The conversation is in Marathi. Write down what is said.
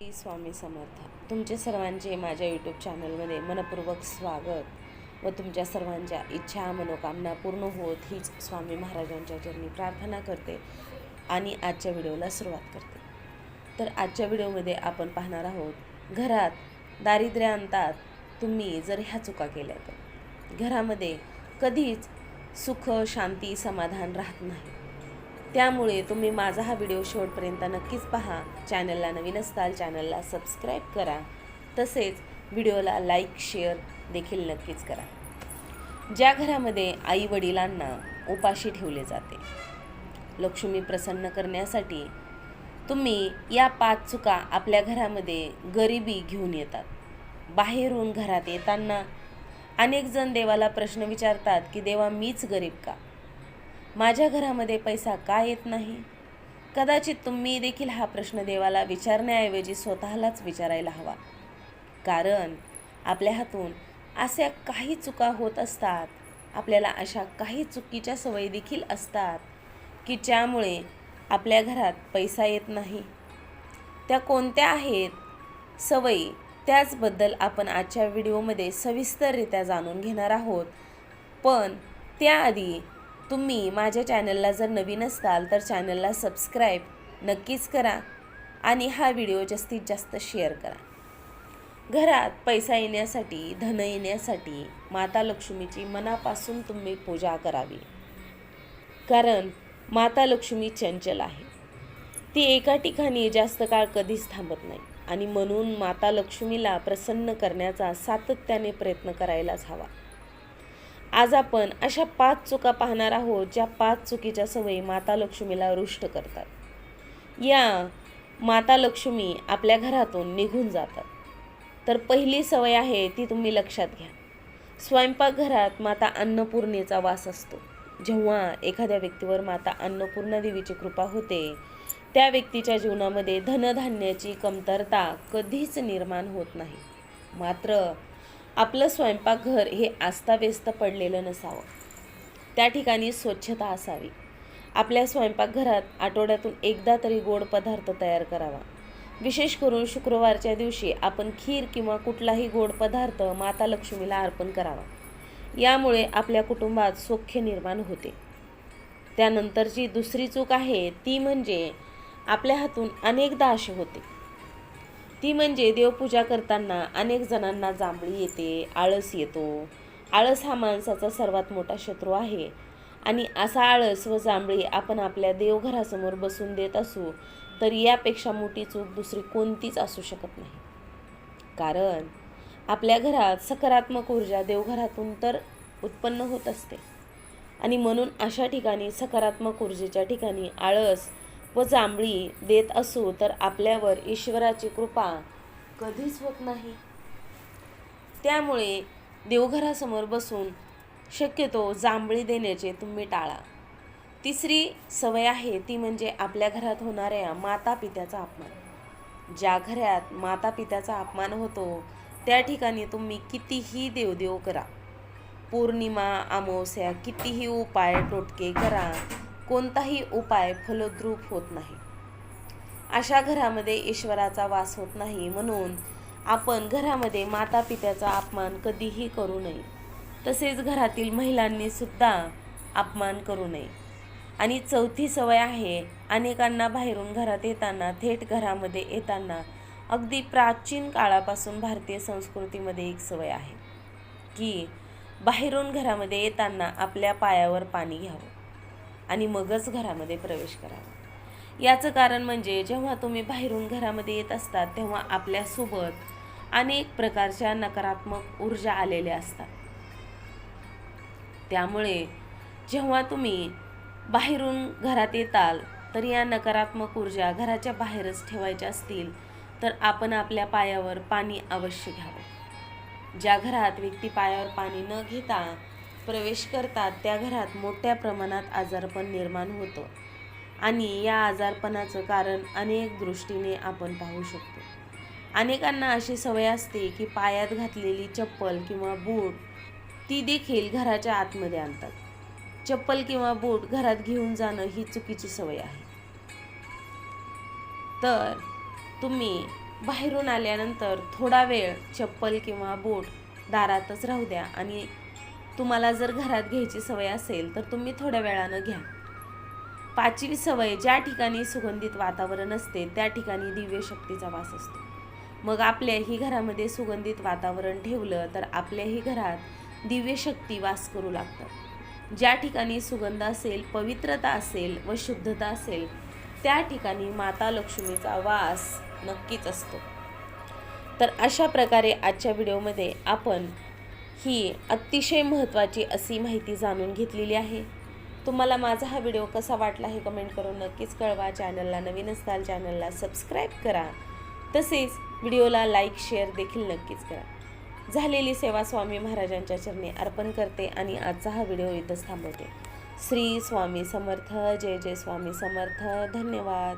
श्री स्वामी समर्थ. तुमचे सर्वांचे माझ्या यूट्यूब चॅनलमध्ये मनपूर्वक स्वागत व तुमच्या सर्वांच्या इच्छा मनोकामना पूर्ण होत हीच स्वामी महाराजांच्या चरणी प्रार्थना करते आणि आजच्या व्हिडिओला सुरुवात करते. तर आजच्या व्हिडिओमध्ये आपण पाहणार आहोत घरात दारिद्र्य आणतात तुम्ही जर ह्या चुका केल्या तर. घरामध्ये कधीच सुख शांती समाधान राहत नाही. त्यामुळे तुम्ही माझा हा व्हिडिओ शेवटपर्यंत नक्कीच पहा. चॅनलला नवीन असताल चॅनलला सबस्क्राईब करा. तसेच व्हिडिओला लाईक शेअर देखील नक्कीच करा. ज्या घरामध्ये आई वडिलांना उपाशी ठेवले जाते लक्ष्मी प्रसन्न करण्यासाठी तुम्ही या पाच चुका आपल्या घरामध्ये गरिबी घेऊन येतात. बाहेरून घरात येताना अनेकजण देवाला प्रश्न विचारतात की देवा मीच गरीब का? माझ्या घरामध्ये पैसा का येत नाही? कदाचित तुम्ही देखील हा प्रश्न देवाला विचारण्याऐवजी स्वतःलाच विचारायला हवा. कारण आपल्या हातून अशा काही चुका होत असतात आपल्याला अशा काही चुकीच्या सवयी देखील असतात की ज्यामुळे आपल्या घरात पैसा येत नाही. त्या कोणत्या आहेत? सवयी त्याचबद्दल आपण आजच्या व्हिडिओमध्ये सविस्तररित्या जाणून घेणार आहोत. पण त्याआधी तुम्ही माझ्या चॅनलला जर नवीन असाल तर चॅनलला सबस्क्राईब नक्कीच करा आणि हा व्हिडिओ जास्तीत जास्त शेअर करा. घरात पैसा येण्यासाठी धन येण्यासाठी माता लक्ष्मीची मनापासून तुम्ही पूजा करावी. कारण माता लक्ष्मी चंचल आहे. ती एका ठिकाणी जास्त काळ कधीच थांबत नाही आणि म्हणून माता लक्ष्मीला प्रसन्न करण्याचा सातत्याने प्रयत्न करायलाच हवा. आज आपण अशा पाच चुका पाहणार आहोत ज्या पाच चुकीच्या सवयी माता लक्ष्मीला रुष्ट करतात. या माता लक्ष्मी आपल्या घरातून निघून जातात. तर पहिली सवय आहे ती तुम्ही लक्षात घ्या. स्वयंपाकघरात माता अन्नपूर्णेचा वास असतो. जेव्हा एखाद्या व्यक्तीवर माता अन्नपूर्णा देवीची कृपा होते त्या व्यक्तीच्या जीवनामध्ये धनधान्याची कमतरता कधीच निर्माण होत नाही. मात्र आपलं स्वयंपाकघर हे आस्ताव्यस्त पडलेलं नसावं. त्या ठिकाणी स्वच्छता असावी. आपल्या स्वयंपाकघरात आठवड्यातून एकदा तरी गोड पदार्थ तयार करावा. विशेष करून शुक्रवारच्या दिवशी आपण खीर किंवा कुठलाही गोड पदार्थ माता लक्ष्मीला अर्पण करावा. यामुळे आपल्या कुटुंबात सौख्य निर्माण होते. त्यानंतरची दुसरी चूक आहे ती म्हणजे आपल्या हातून अनेकदा असे होते. ती म्हणजे देवपूजा करताना अनेक जणांना जांभळी येते आळस येतो. आळस हा माणसाचा सर्वात मोठा शत्रू आहे. आणि असा आळस व जांभळी आपण आपल्या देवघरासमोर बसून देत असू तर यापेक्षा मोठी चूक दुसरी कोणतीच असू शकत नाही. कारण आपल्या घरात सकारात्मक ऊर्जा देवघरातून तर उत्पन्न होत असते. आणि म्हणून अशा ठिकाणी सकारात्मक ऊर्जेच्या ठिकाणी आळस व जांभळी देत असू तर आपल्यावर ईश्वराची कृपा कधीच होत नाही. त्यामुळे देवघरासमोर बसून शक्यतो जांभळी देण्याचे तुम्ही टाळा. तिसरी सवय आहे ती म्हणजे आपल्या घरात होणाऱ्या माता पित्याचा अपमान. ज्या घरात माता पित्याचा अपमान होतो त्या ठिकाणी तुम्ही कितीही देवदेव करा. पौर्णिमा अमावस्या कितीही उपाय टोटके करा. कोणताही उपाय फलद्रूप होत नाही. अशा घरामध्ये ईश्वराचा वास होत नाही म्हणून आपण घरामध्ये माता पित्याचा अपमान कधीही करू नये. तसेच घरातील महिलांनी सुद्धा अपमान करू नये. आणि चौथी सवय आहे अनेकांना बाहेरून घरात येताना थेट घरामध्ये येताना अगदी प्राचीन काळापासून भारतीय संस्कृतीमध्ये एक सवय आहे की बाहेरून घरामध्ये येताना आपल्या पायावर पाणी घ्यावं. आणि मगच घरामध्ये प्रवेश करावा. याचं कारण म्हणजे जेव्हा तुम्ही बाहेरून घरामध्ये येत असतात तेव्हा आपल्यासोबत अनेक प्रकारच्या नकारात्मक ऊर्जा आलेल्या असतात. त्यामुळे जेव्हा तुम्ही बाहेरून घरात येताल तर या नकारात्मक ऊर्जा घराच्या बाहेरच ठेवायच्या असतील तर आपण आपल्या पायावर पाणी अवश्य घ्यावं. ज्या घरात व्यक्ती पायावर पाणी न घेता प्रवेश करतात त्या घरात मोठ्या प्रमाणात आजारपण निर्माण होतं. आणि या आजारपणाचं कारण अनेक दृष्टीने आपण पाहू शकतो. अनेकांना अशी सवय असते की पायात घातलेली चप्पल किंवा बूट ती देखील घराच्या आतमध्ये आणतात. चप्पल किंवा बूट घरात घेऊन जाणं ही चुकीची सवय आहे. तर तुम्ही बाहेरून आल्यानंतर थोडा वेळ चप्पल किंवा बोट दारातच राहू द्या आणि तुम्हाला जर घरात घ्यायची सवय असेल तर तुम्ही थोड्या वेळानं घ्या. पाचवी सवय ज्या ठिकाणी सुगंधित वातावरण असते त्या ठिकाणी दिव्य शक्तीचा वास असतो. मग आपल्याही घरामध्ये सुगंधित वातावरण ठेवलं तर आपल्याही घरात दिव्य शक्ती वास करू लागतात ज्या ठिकाणी सुगंध असेल पवित्रता असेल व शुद्धता असेल त्या ठिकाणी माता लक्ष्मीचा वास नक्कीच असतो. तर अशा प्रकारे आजच्या व्हिडिओमध्ये आपण ही अतिशय महत्त्वाची अशी माहिती जाणून घेतलेली आहे. तुम्हाला माझा हा व्हिडिओ कसा वाटला हे कमेंट करून नक्कीच कळवा. चॅनलला नवीन असताल चॅनलला सबस्क्राईब करा. तसेच व्हिडिओला लाईक शेअर देखील नक्कीच करा. झालेली सेवा स्वामी महाराजांच्या चरणी अर्पण करते आणि आजचा हा व्हिडिओ इथंच थांबवते. श्री स्वामी समर्थ जय जय स्वामी समर्थ. धन्यवाद.